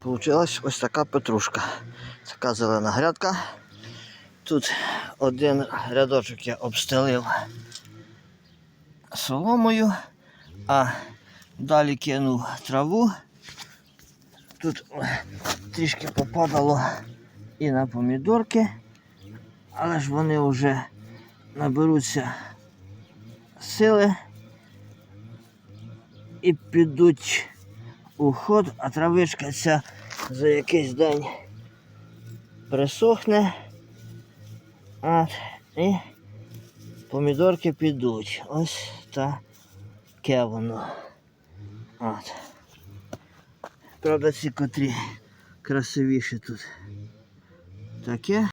Получилась ось така петрушка. Така зелена грядка. Тут один рядочок я обстелив соломою, а далі кинув траву. Тут трішки попадало і на помідорки, але ж вони вже наберуться сили і підуть у ход, а травичка ця за якийсь день присохне. От, і помідорки підуть. Ось таке воно. От. Правда, ці котрі красивіші тут. Таке.